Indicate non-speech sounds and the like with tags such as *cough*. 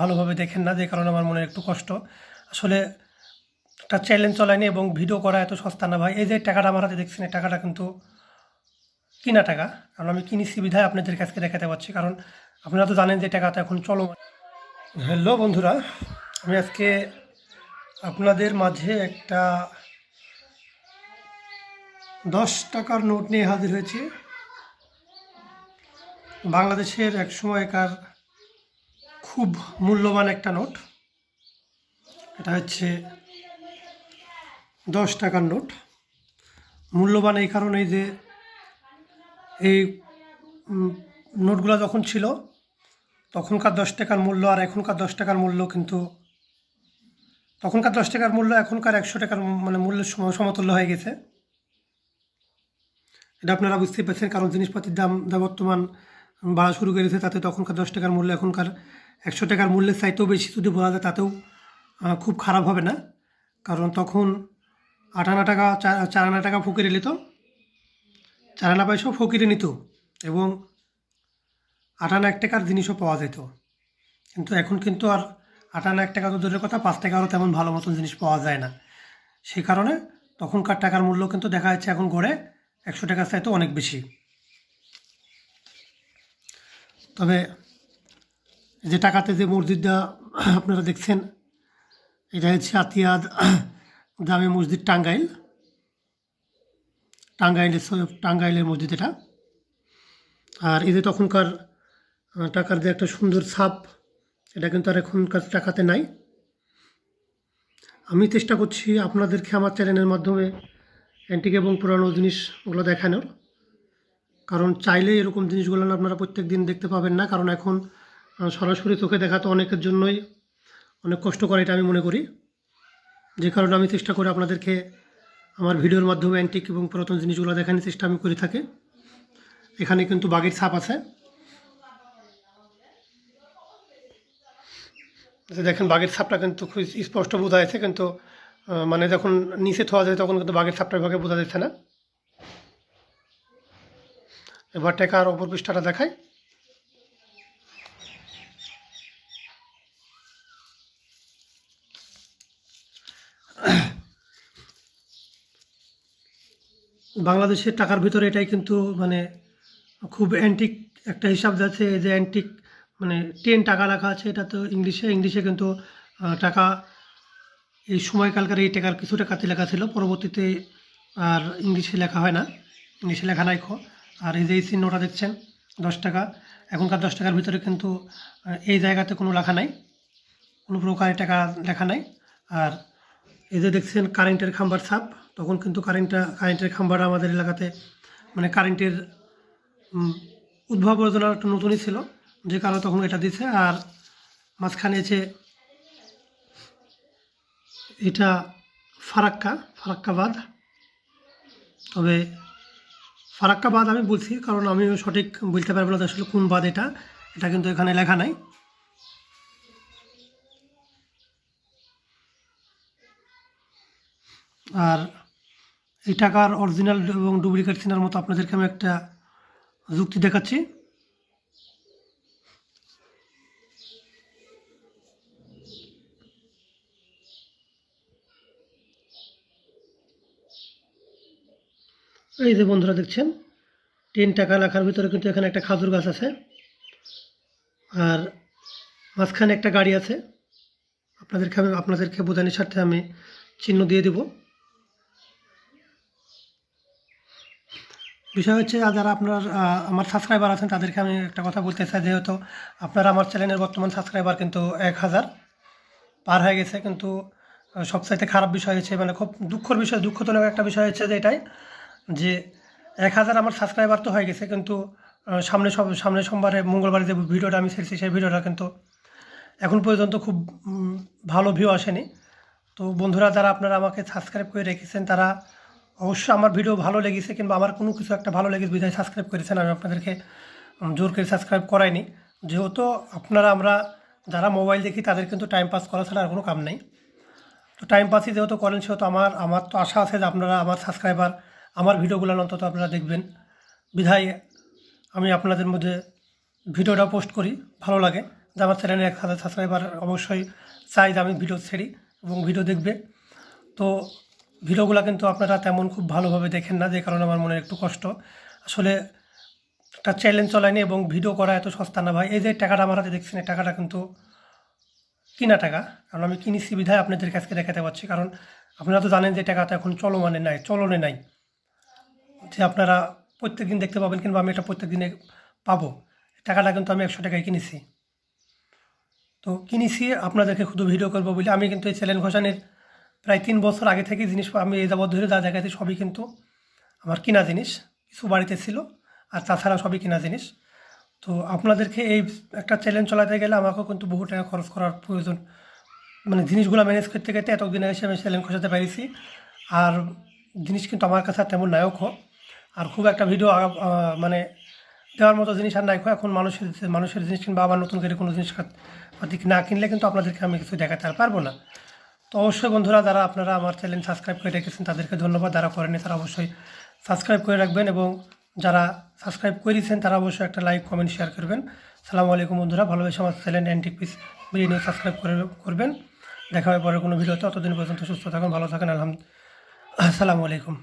ভালোভাবে দেখেন না, যে কারণে আমার মনে একটু কষ্ট। আসলে একটা চ্যালেঞ্জ চলায়নি এবং ভিডিও করা এত সস্তা না ভাই। এই যে টাকাটা আমার হাতে দেখছেন, এই টাকাটা কিন্তু কিনা টাকা। কারণ আমি কিনি সুবিধায় আপনাদের কাছে দেখাতে পারছি। কারণ আপনারা তো জানেন যে টাকাটা এখন চলো হ্যালো বন্ধুরা, আমি আজকে আপনাদের মাঝে একটা দশ টাকার নোট নিয়ে হাজির হয়েছি। বাংলাদেশের এক সময়কার খুব মূল্যবান একটা নোট। এটা হচ্ছে দশ টাকার নোট। মূল্যবান এই কারণেই যে এই নোটগুলো যখন ছিল, তখনকার দশ টাকার মূল্য আর এখনকার দশ টাকার মূল্য কিন্তু, তখনকার দশ টাকার মূল্য এখনকার একশো টাকার মানে মূল্যের সম- সমতুল্য হয়ে গেছে। এটা আপনারা বুঝতেই পারছেন, কারণ জিনিসপাতির দাম বর্তমান বাড়া শুরু করেছে তাতে তখনকার দশ টাকার মূল্য, এখনকার একশো টাকার মূল্যের চাইতেও বেশি যদি বলা যায়, তাতেও খুব খারাপ হবে না। কারণ তখন আট আনা টাকা, চার আনা টাকা ফকিরে নিত, চার আনা পয়সাও ফকিরে নিত এবং আট আনা এক টাকার জিনিসও পাওয়া যেত। কিন্তু এখন কিন্তু আর আট আনা এক টাকা তো দূরের কথা, পাঁচ টাকারও তেমন ভালো মতন জিনিস পাওয়া যায় না। সেই কারণে তখনকার টাকার মূল্য কিন্তু দেখা যাচ্ছে এখন গড়ে একশো টাকার চাইতে অনেক বেশি। তবে যে টাকাতে যে মসজিদটা *clears throat* আপনারা দেখছেন, এটা হচ্ছে আতিয়াদ *clears throat* জামে মসজিদ টাঙ্গাইল। টাঙ্গাইলের টাঙ্গাইলের মসজিদ এটা। আর যে তখনকার টাকার যে একটা সুন্দর ছাপ, এটা কিন্তু আর এখনকার টাকাতে নাই। আমি চেষ্টা করছি আপনাদেরকে আমার চ্যানেলের মাধ্যমে অ্যান্টিক এবং পুরানো জিনিসগুলো দেখানোর। কারণ চাইলে এরকম জিনিসগুলো আপনারা প্রত্যেক দিন দেখতে পাবেন না, কারণ এখন সরাসরি চোখে দেখা তো অনেকের জন্যই অনেক কষ্ট করে এটা আমি মনে করি। যে কারণে আমি চেষ্টা করি আপনাদেরকে আমার ভিডিওর মাধ্যমে অ্যান্টিক এবং পুরাতন জিনিসগুলো দেখানোর চেষ্টা আমি করে থাকি। এখানে কিন্তু বাঘের ছাপ আছে। এই দেখেন বাঘের ছাপটা কিন্তু খুব স্পষ্ট বোঝা যাচ্ছে, কিন্তু মানে যখন নিচে থোয়া যায় তখন কিন্তু বাঘের ছাপটা ভাগে বোঝা যাচ্ছে না। এবার টেকার অপর পৃষ্ঠাটা দেখাই। বাংলাদেশের টাকার ভিতরে এটাই কিন্তু মানে খুব অ্যান্টিক একটা হিসাব যাচ্ছে যে অ্যান্টিক মানে টেন টাকা লেখা আছে, এটা তো ইংলিশে ইংলিশে কিন্তু টাকা এই সময়কালকার এই টাকার কিছু টাকাতে লেখা ছিল, পরবর্তীতে আর ইংলিশে লেখা হয় না। ইংলিশে লেখা নাই খো। আর এই যে এই চিহ্নটা দেখছেন, দশ টাকা। এখনকার দশ টাকার ভিতরে কিন্তু এই জায়গাতে কোনো লেখা নাই। কোনো প্রকারের টাকা লেখা নাই। আর এই যে দেখছেন কারেন্টের খাম্বার ছাপ, তখন কিন্তু কারেন্টটা কারেন্টের খাম্বার আমাদের এলাকাতে মানে কারেন্টের উদ্ভাব যোজনা একটু নতুনই ছিল, যে কারণে তখন এটা দিছে। আর মাঝখানে আছে এটা ফারাক্কা ফারাক্কা বাঁধ তবে ফারাক্কা বাঁধ আমি বলছি, কারণ আমিও সঠিক বলতে পারব না আসলে কোন বাঁধ এটা। এটা কিন্তু এখানে লেখা নাই। আর এই টাকার অরিজিনাল এবং ডুপ্লিকেট চেনার মতো আপনাদেরকে আমি একটা যুক্তি দেখাচ্ছি। এই যে বন্ধুরা দেখছেন টেন টাকা লেখার ভিতরে কিন্তু এখানে একটা খাজুর গাছ আছে। আর মাঝখানে একটা গাড়ি আছে। আপনাদেরকে আমি আপনাদেরকে বোঝানোর স্বার্থে আমি চিহ্ন দিয়ে দিব। বিষয় হচ্ছে যারা আপনার আমার সাবস্ক্রাইবার আছেন, তাদেরকে আমি একটা কথা বলতে চাই, যেহেতু আপনারা আমার চ্যানেলের বর্তমান সাবস্ক্রাইবার কিন্তু এক হাজার পার হয়ে গেছে। কিন্তু সবচাইতে খারাপ বিষয় হচ্ছে মানে খুব দুঃখর বিষয়, দুঃখজনক একটা বিষয় হচ্ছে যে এটাই। যে এক হাজার আমার সাবস্ক্রাইবার তো হয়ে গেছে, কিন্তু সামনে সব, সামনে সোমবারে, মঙ্গলবারে যে ভিডিওটা আমি ছেড়েছি সেই ভিডিওটা কিন্তু এখন পর্যন্ত খুব ভালো ভিউ আসেনি। তো বন্ধুরা, যারা আপনারা আমাকে সাবস্ক্রাইব করে রেখেছেন, তারা অবশ্যই আমার ভিডিও ভালো লেগেছে, কিংবা আমার কোনো কিছু একটা ভালো লেগেছে বিধায় সাবস্ক্রাইব করেছেন, আমি আপনাদেরকে জোর করে সাবস্ক্রাইব করাইনি। যেহেতু আপনারা, আমরা যারা মোবাইল দেখি, তাদের কিন্তু টাইম পাস করা ছাড়া আর কোনো কাম নেই। তো টাইম পাসই যেহেতু করেন, সেহেতু আমার আমার তো আশা আছে যে আপনারা আমার সাবস্ক্রাইবার আমার ভিডিওগুলো অন্তত আপনারা দেখবেন। বিধায় আমি আপনাদের মধ্যে ভিডিওটা পোস্ট করি, ভালো লাগে। যে আমার চ্যানেলে এক হাজার সাবস্ক্রাইবার, অবশ্যই চাই যে আমি ভিডিও ছেড়ি এবং ভিডিও দেখবে। তো ভিডিওগুলো কিন্তু আপনারা তেমন খুব ভালোভাবে দেখেন না, যে কারণে আমার মনে একটু কষ্ট। আসলে একটা চ্যালেঞ্জ চলায়নি এবং ভিডিও করা এত সস্তা না ভাই। এই যে টাকাটা আমার হাতে দেখছেন, এই টাকাটা কিন্তু কিনা টাকা? কারণ আমি কিনেছি বিধায়, আপনাদের কাছকে দেখাতে পারছি। কারণ আপনারা তো জানেন যে টাকাটা এখন চলমানে নাই, চলনে নাই। যে আপনারা প্রত্যেক দিন দেখতে পাবেন কিংবা আমি এটা প্রত্যেক দিনে পাবো। টাকাটা কিন্তু আমি একশো টাকায় কিনেছি। তো কিনেছি, আপনাদেরকে শুধু ভিডিও করব বলে আমি কিন্তু এই চ্যালেঞ্জ ঘোষণের প্রায় তিন বছর আগে থেকে জিনিস আমি এই যাবৎ ধরে যা দেখাচ্ছি সবই কিন্তু আমার কিনা জিনিস। কিছু বাড়িতে ছিল আর তাছাড়া সবই কিনা জিনিস। তো আপনাদেরকে এই একটা চ্যালেঞ্জ চলাতে গেলে আমাকেও কিন্তু বহু টাকা খরচ করার প্রয়োজন। মানে জিনিসগুলো ম্যানেজ করতে করতে এতদিন এসে আমি চ্যালেঞ্জ খসাতে পেরেছি। আর জিনিস কিন্তু আমার কাছে তেমন নায়ক হোক আর খুব একটা ভিডিও মানে দেওয়ার মতো জিনিস আর নাই। এখন মানুষের মানুষের জিনিস কিনবা, আবার নতুন করে কোনো জিনিস না কিনলে কিন্তু আপনাদেরকে আমি কিছু দেখাতে আর পারব না। তো অবশ্যই বন্ধুরা, যারা আপনারা আমার চ্যানেল সাবস্ক্রাইব করে রেখেছেন, তাদেরকে ধন্যবাদ। যারা করেনি তারা অবশ্যই সাবস্ক্রাইব করে রাখবেন এবং যারা সাবস্ক্রাইব করেছেন, তারা অবশ্যই একটা লাইক কমেন্ট শেয়ার করবেন। সালামু আলাইকুম বন্ধুরা, ভালোবেসে আমার চ্যানেল অ্যান্টিক পিস নিয়ে সাবস্ক্রাইব করে করবেন। দেখা হয় পরে কোনো ভিডিওতে অতদিন পর্যন্ত সুস্থ থাকুন, ভালো থাকেন, আলহামদুলিল্লাহ। আসসালামু আলাইকুম।